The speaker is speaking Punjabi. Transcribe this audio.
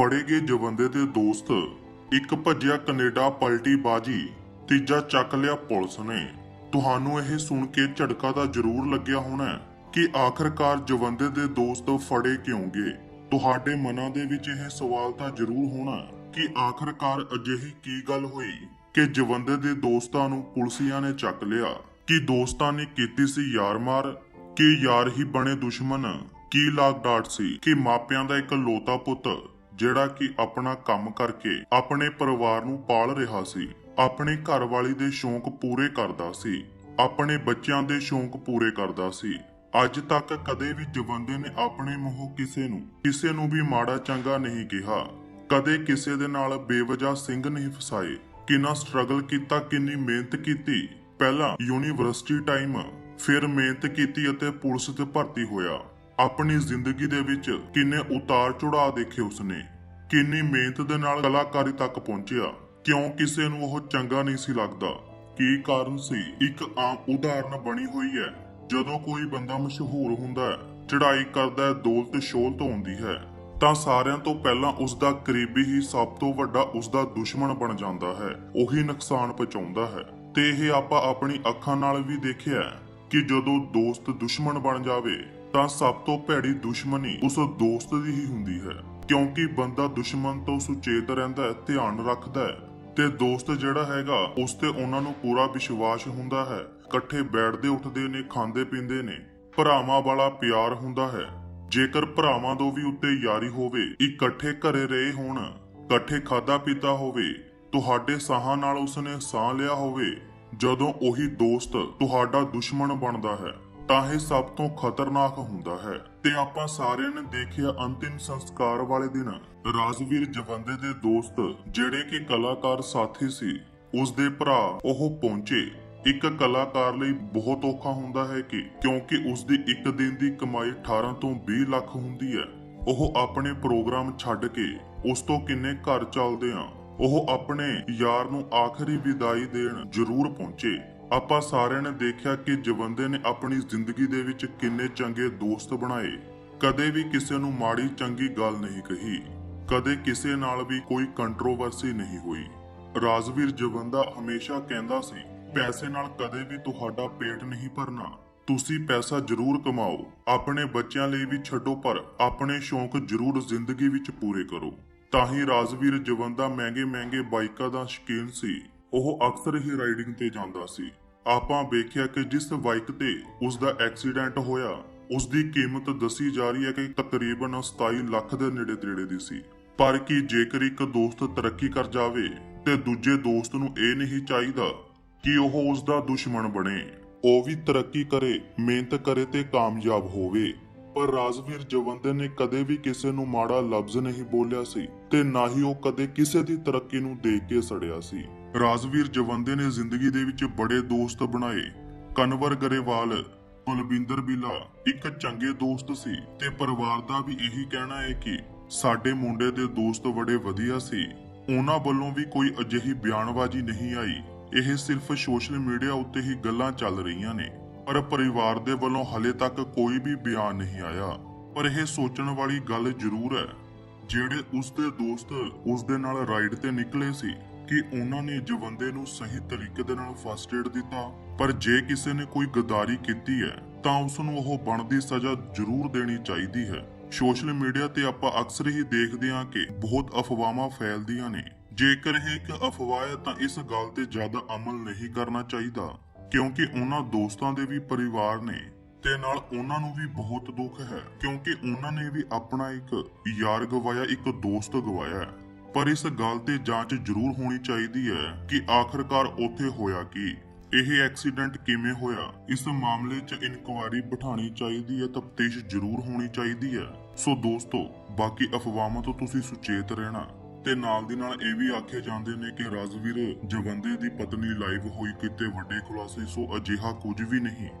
ਫੜੇ ਗਏ ਜਵੰਦੇ ਦੇ ਦੋਸਤ। ਇੱਕ ਭੱਜਿਆ ਕੈਨੇਡਾ ਪਲਟੀ ਬਾਜੀ, ਤੀਜਾ ਚੱਕ ਲਿਆ ਪੁਲਿਸ ਨੇ। ਤੁਹਾਨੂੰ ਇਹ ਸੁਣ ਕੇ ਝਟਕਾ ਤਾਂ ਜ਼ਰੂਰ ਲੱਗਿਆ ਹੋਣਾ ਕਿ ਆਖਰਕਾਰ ਜਵੰਦੇ ਦੇ ਦੋਸਤ ਫੜੇ ਕਿਉਂ ਗਏ ਤੁਹਾਡੇ ਮਨਾਂ ਦੇ ਵਿੱਚ ਇਹ ਸਵਾਲ ਤਾਂ ਜ਼ਰੂਰ ਹੋਣਾ ਕਿ ਆਖਰਕਾਰ ਅਜਿਹੀ ਕੀ ਗੱਲ ਹੋਈ ਕਿ ਜਵੰਦੇ ਦੇ ਦੋਸਤਾਂ ਨੂੰ ਪੁਲਸੀਆਂ ਨੇ ਚੱਕ ਲਿਆ? ਕਿ ਦੋਸਤਾਂ ਨੇ ਕੀਤੀ ਸੀ ਯਾਰ ਮਾਰ? ਕਿ ਯਾਰ ਹੀ ਬਣੇ ਦੁਸ਼ਮਣ? ਕੀ ਲਾਗ ਡਾਟ ਸੀ ਕਿ ਮਾਪਿਆਂ ਦਾ ਇੱਕ ਲੋਤਾ ਪੁੱਤ ਜਿਹੜਾ ਕਿ ਆਪਣਾ ਕੰਮ ਕਰਕੇ ਆਪਣੇ ਪਰਿਵਾਰ ਨੂੰ ਪਾਲ ਰਿਹਾ ਸੀ। ਆਪਣੇ ਘਰ ਵਾਲੀ ਦੇ ਸ਼ੌਂਕ ਪੂਰੇ ਕਰਦਾ ਸੀ। ਆਪਣੇ ਬੱਚਿਆਂ ਦੇ ਸ਼ੌਂਕ ਪੂਰੇ ਕਰਦਾ ਸੀ। ਅੱਜ ਤੱਕ ਕਦੇ ਵੀ ਜਵੰਦੇ ਨੇ ਆਪਣੇ ਮੂੰਹੋਂ ਕਿਸੇ ਨੂੰ ਕਿਸੇ ਨੂੰ ਵੀ ਮਾੜਾ ਚੰਗਾ ਨਹੀਂ ਕਿਹਾ। ਕਦੇ ਕਿਸੇ ਦੇ ਨਾਲ ਬੇਵਜਾ ਸਿੰਘ ਨਹੀਂ ਫਸਾਏ। ਕਿੰਨਾ ਸਟਰਗਲ ਕੀਤਾ, ਕਿੰਨੀ ਮਿਹਨਤ ਕੀਤੀ। ਪਹਿਲਾਂ ਯੂਨੀਵਰਸਿਟੀ ਟਾਈਮ, ਫਿਰ ਮਿਹਨਤ ਕੀਤੀ ਅਤੇ ਪੁਲਿਸ ਤੇ ਭਰਤੀ ਹੋਇਆ। ਆਪਣੀ ਜ਼ਿੰਦਗੀ ਦੇ ਵਿੱਚ ਕਿੰਨੇ ਉਤਾਰ ਚੜਾਅ ਦੇਖੇ ਉਸਨੇ, ਕਿੰਨੀ ਮਿਹਨਤ ਦੇ ਨਾਲ ਕਲਾਕਾਰੀ ਤੱਕ ਪਹੁੰਚਿਆ, ਕਿਉਂ ਕਿਸੇ ਨੂੰ ਉਹ ਚੰਗਾ ਨਹੀਂ ਸੀ ਲੱਗਦਾ? ਕੀ ਕਾਰਨ ਸੀ? ਇੱਕ ਆਮ ਉਦਾਹਰਨ ਬਣੀ ਹੋਈ ਹੈ, ਜਦੋਂ ਕੋਈ ਬੰਦਾ ਮਸ਼ਹੂਰ ਹੁੰਦਾ ਹੈ, ਚੜ੍ਹਾਈ ਕਰਦਾ ਹੈ, ਦੌਲਤ ਸ਼ੋਹਰਤ ਹੁੰਦੀ ਹੈ, ਤਾਂ ਸਾਰਿਆਂ ਤੋਂ ਪਹਿਲਾਂ ਉਸ ਦਾ ਕਰੀਬੀ ਹੀ ਸਭ ਤੋਂ ਵੱਡਾ ਉਸ ਦਾ ਦੁਸ਼ਮਣ ਬਣ ਜਾਂਦਾ ਹੈ, ਉਹੀ ਨੁਕਸਾਨ ਪਹੁੰਚਾਉਂਦਾ ਹੈ। ਤੇ ਇਹ ਆਪਾਂ ਆਪਣੀ ਅੱਖਾਂ ਨਾਲ ਵੀ ਦੇਖਿਆ ਕਿ ਜਦੋਂ ਦੋਸਤ ਦੁਸ਼ਮਣ ਬਣ ਜਾਵੇ ਤਾਂ ਸਭ ਤੋਂ ਭੈੜੀ ਦੁਸ਼ਮਣੀ ਉਸ ਦੋਸਤ ਦੀ ਹੀ ਹੁੰਦੀ ਹੈ। ਕਿਉਂਕਿ ਬੰਦਾ ਦੁਸ਼ਮਣ ਤੋਂ ਸੁਚੇਤ ਰਹਿੰਦਾ ਹੈ, ਧਿਆਨ ਰੱਖਦਾ ਹੈ ਤੇ ਦੋਸਤ ਜਿਹੜਾ ਹੈਗਾ, ਉਸ ਤੇ ਉਹਨਾਂ ਨੂੰ ਪੂਰਾ ਵਿਸ਼ਵਾਸ ਹੁੰਦਾ ਹੈ। ਇਕੱਠੇ ਬੈਠਦੇ ਉੱਠਦੇ ਨੇ, ਖਾਂਦੇ ਪੀਂਦੇ ਨੇ। ਭਰਾਵਾਂ ਵਾਲਾ ਪਿਆਰ ਹੁੰਦਾ ਹੈ। ਜੇਕਰ ਭਰਾਵਾਂ ਤੋਂ ਵੀ ਉੱਤੇ ਯਾਰੀ ਹੋਵੇ, ਇਕੱਠੇ ਘਰੇ ਰਹੇ ਹੋਣ, ਇਕੱਠੇ ਖਾਦਾ ਪੀਤਾ ਹੋਵੇ, ਤੁਹਾਡੇ ਸਾਹਾਂ ਨਾਲ ਉਸਨੇ ਸਾਹ ਲਿਆ ਹੋਵੇ, ਜਦੋਂ ਉਹੀ ਦੋਸਤ ਤੁਹਾਡਾ ਦੁਸ਼ਮਣ ਬਣਦਾ ਹੈ। ਤਾਂ ਇਹ ਸਭ ਤੋਂ ਖਤਰਨਾਕ ਹੁੰਦਾ ਹੈ। ਤੇ ਆਪਾਂ ਸਾਰਿਆਂ ਨੇ ਦੇਖਿਆ ਅੰਤਿਮ ਸੰਸਕਾਰ ਵਾਲੇ ਦਿਨ। ਰਾਜਵੀਰ ਜਵੰਦੇ ਦੇ ਦੋਸਤ, ਜਿਹੜੇ ਕਿ ਕਲਾਕਾਰ ਸਾਥੀ ਸੀ ਉਸ ਦੇ ਭਰਾ ਉਹ ਪਹੁੰਚੇ। ਇੱਕ ਕਲਾਕਾਰ ਲਈ ਬਹੁਤ ਔਖਾ ਹੁੰਦਾ ਹੈ ਕਿ, ਕਿਉਂਕਿ ਉਸ ਦੀ ਇੱਕ ਦਿਨ ਦੀ ਕਮਾਈ 18 ਤੋਂ 20 ਲੱਖ ਹੁੰਦੀ ਹੈ। ਉਹ ਆਪਣੇ ਪ੍ਰੋਗਰਾਮ ਛੱਡ ਕੇ ਉਸ ਤੋਂ ਕਿੰਨੇ ਘਰ ਚੱਲਦੇ ਆ, ਉਹ ਆਪਣੇ ਯਾਰ ਨੂੰ ਆਖਰੀ ਵਿਦਾਈ ਦੇਣ ਜ਼ਰੂਰ ਪਹੁੰਚੇ। ਆਪਾਂ ਸਾਰਿਆਂ ਨੇ ਦੇਖਿਆ ਕਿ ਜਵੰਦੇ ਨੇ ਆਪਣੀ ਜ਼ਿੰਦਗੀ ਦੇ ਵਿੱਚ ਕਿੰਨੇ ਚੰਗੇ ਦੋਸਤ ਬਣਾਏ। ਕਦੇ ਵੀ ਕਿਸੇ ਨੂੰ ਮਾੜੀ ਚੰਗੀ ਗੱਲ ਨਹੀਂ ਕਹੀ। ਕਦੇ ਕਿਸੇ ਨਾਲ ਵੀ ਕੋਈ ਕੰਟਰੋਵਰਸੀ ਨਹੀਂ ਹੋਈ। ਰਾਜਵੀਰ ਜਵੰਦਾ ਹਮੇਸ਼ਾ ਕਹਿੰਦਾ ਸੀ, ਪੈਸੇ ਨਾਲ ਕਦੇ ਵੀ ਤੁਹਾਡਾ ਪੇਟ ਨਹੀਂ ਭਰਨਾ। ਤੁਸੀਂ ਪੈਸਾ ਜ਼ਰੂਰ ਕਮਾਓ। ਆਪਣੇ ਬੱਚਿਆਂ ਲਈ ਵੀ ਛੱਡੋ, ਪਰ ਆਪਣੇ ਸ਼ੌਂਕ ਜ਼ਰੂਰ ਜ਼ਿੰਦਗੀ ਵਿੱਚ ਪੂਰੇ ਕਰੋ। ਤਾਂ ਹੀ ਰਾਜਵੀਰ ਜਵੰਦਾ ਮਹਿੰਗੇ ਮਹਿੰਗੇ ਬਾਈਕਾਂ ਦਾ ਸ਼ੌਕੀਨ ਸੀ। ਉਹ ਅਕਸਰ ਹੀ ਰਾਈਡਿੰਗ ਤੇ ਜਾਂਦਾ ਸੀ। ਆਪਾਂ ਵੇਖਿਆ ਕਿ ਜਿਸ ਬਾਈਕ ਤੇ ਉਸ ਦਾ ਐਕਸੀਡੈਂਟ ਹੋਇਆ ਉਸ ਦੀ ਕੀਮਤ ਦੱਸੀ ਜਾ ਰਹੀ ਹੈ ਕਿ ਤਕਰੀਬਨ 27 ਲੱਖ ਦੇ ਨੇੜੇ ਤੇੜੇ ਦੀ ਸੀ। ਪਰ ਕੀ ਜੇਕਰ ਇੱਕ ਦੋਸਤ ਤਰੱਕੀ ਕਰ ਜਾਵੇ, ਤੇ ਦੂਜੇ ਦੋਸਤ ਨੂੰ ਇਹ ਨਹੀਂ ਚਾਹੀਦਾ ਕਿ ਉਹ ਉਸ ਦਾ ਦੁਸ਼ਮਣ ਬਣੇ। ਉਹ ਵੀ ਤਰੱਕੀ ਕਰੇ, ਮਿਹਨਤ ਕਰੇ ਤੇ ਕਾਮਯਾਬ ਹੋਵੇ। ਪਰ ਰਾਜਵੀਰ ਜਵੰਦੇ ਨੇ ਕਦੇ ਵੀ ਕਿਸੇ ਨੂੰ ਮਾੜਾ ਲਫ਼ਜ਼ ਨਹੀਂ ਬੋਲਿਆ ਸੀ ਤੇ ਨਾ ਹੀ ਉਹ ਕਦੇ ਕਿਸੇ ਦੀ ਤਰੱਕੀ ਨੂੰ ਦੇਖ ਕੇ ਸੜਿਆ ਸੀ। ਰਾਜਵੀਰ ਜਵੰਦੇ ਨੇ ਜ਼ਿੰਦਗੀ ਦੇ ਵਿੱਚ ਬੜੇ ਦੋਸਤ ਬਣਾਏ। ਕਨਵਰ ਗਰੇਵਾਲ ਕੁਲਬਿੰਦਰ ਬਿਲਾ ਇੱਕ ਚੰਗੇ ਦੋਸਤ ਸੀ ਤੇ ਪਰਿਵਾਰ ਦਾ ਵੀ ਇਹੀ ਕਹਿਣਾ ਹੈ ਕਿ ਸਾਡੇ ਮੁੰਡੇ ਦੇ ਦੋਸਤ ਬੜੇ ਵਧੀਆ ਸੀ। ਉਹਨਾਂ ਵੱਲੋਂ ਵੀ ਕੋਈ ਅਜਿਹੀ ਬਿਆਨਬਾਜ਼ੀ ਨਹੀਂ ਆਈ। ਇਹ ਸਿਰਫ ਸੋਸ਼ਲ ਮੀਡੀਆ ਉੱਤੇ ਹੀ ਗੱਲਾਂ ਚੱਲ ਰਹੀਆਂ ਨੇ। ਪਰ ਪਰਿਵਾਰ ਦੇ ਵੱਲੋਂ ਹਲੇ ਤੱਕ ਕੋਈ ਵੀ ਬਿਆਨ ਨਹੀਂ ਆਇਆ। ਪਰ ਇਹ ਸੋਚਣ ਵਾਲੀ ਗੱਲ ਜ਼ਰੂਰ ਹੈ। ਜਿਹੜੇ ਉਸ ਦੇ ਦੋਸਤ ਉਸ ਦੇ ਨਾਲ ਰਾਈਡ ਤੇ ਨਿਕਲੇ ਸੀ ਕਿ ਉਹਨਾਂ ਨੇ ਜਵੰਦੇ ਨੂੰ ਸਹੀ ਤਰੀਕੇ ਦੇ ਨਾਲ ਫਸਟ ਏਡ ਦਿੱਤਾ, ਪਰ ਜੇ ਕਿਸੇ ਨੇ ਕੋਈ ਗਦਾਰੀ ਕੀਤੀ ਹੈ, ਤਾਂ ਉਸ ਨੂੰ ਉਹ ਬਣਦੀ ਸਜ਼ਾ ਜ਼ਰੂਰ ਦੇਣੀ ਚਾਹੀਦੀ ਹੈ ਸੋਸ਼ਲ ਮੀਡੀਆ ਤੇ ਆਪਾਂ ਅਕਸਰ ਹੀ ਦੇਖਦੇ ਹਾਂ ਕਿ ਬਹੁਤ ਅਫਵਾਹਾਂ ਫੈਲਦੀਆਂ ਨੇ ਜੇਕਰ ਇਹ ਇੱਕ ਅਫਵਾਹ ਹੈ, ਤਾਂ ਇਸ ਗੱਲ ਤੇ ਜ਼ਿਆਦਾ ਅਮਲ ਨਹੀਂ ਕਰਨਾ ਚਾਹੀਦਾ, ਕਿਉਂਕਿ ਉਹਨਾਂ ਦੋਸਤਾਂ ਦੇ ਵੀ ਪਰਿਵਾਰ ਨੇ ਤੇ ਨਾਲ ਉਹਨਾਂ ਨੂੰ ਵੀ ਬਹੁਤ ਦੁੱਖ ਹੈ, ਕਿਉਂਕਿ ਉਹਨਾਂ ਨੇ ਵੀ ਆਪਣਾ ਇੱਕ ਯਾਰ ਗਵਾਇਆ, ਇੱਕ ਦੋਸਤ ਗਵਾਇਆ ਹੈ। ਪਰ ਇਸ ਗੱਲ ਤੇ ਜਾਂਚ ਜ਼ਰੂਰ ਹੋਣੀ ਚਾਹੀਦੀ ਹੈ ਕਿ ਆਖਰਕਾਰ ਉੱਥੇ ਹੋਇਆ ਕੀ। ਇਹ ਐਕਸੀਡੈਂਟ ਕਿਵੇਂ ਹੋਇਆ? ਇਸ ਮਾਮਲੇ 'ਚ ਇਨਕੁਆਇਰੀ ਬਿਠਾਣੀ ਚਾਹੀਦੀ ਹੈ, ਤਫਤੀਸ਼ ਜ਼ਰੂਰ ਹੋਣੀ ਚਾਹੀਦੀ ਹੈ। ਸੋ ਦੋਸਤੋ, ਬਾਕੀ ਅਫਵਾਹਾਂ ਤੋਂ ਤੁਸੀਂ ਸੁਚੇਤ ਰਹਿਣਾ। ਤੇ ਨਾਲ ਦੀ ਨਾਲ ਇਹ ਵੀ ਆਖੇ ਜਾਂਦੇ ਨੇ ਕਿ ਰਾਜਵੀਰ ਜਵੰਦੇ ਦੀ ਪਤਨੀ ਲਾਈਵ ਹੋਈ ਕਿਤੇ ਵੱਡੇ ਖੁਲਾਸੇ, ਸੋ ਅਜਿਹਾ ਕੁਝ ਵੀ ਨਹੀਂ।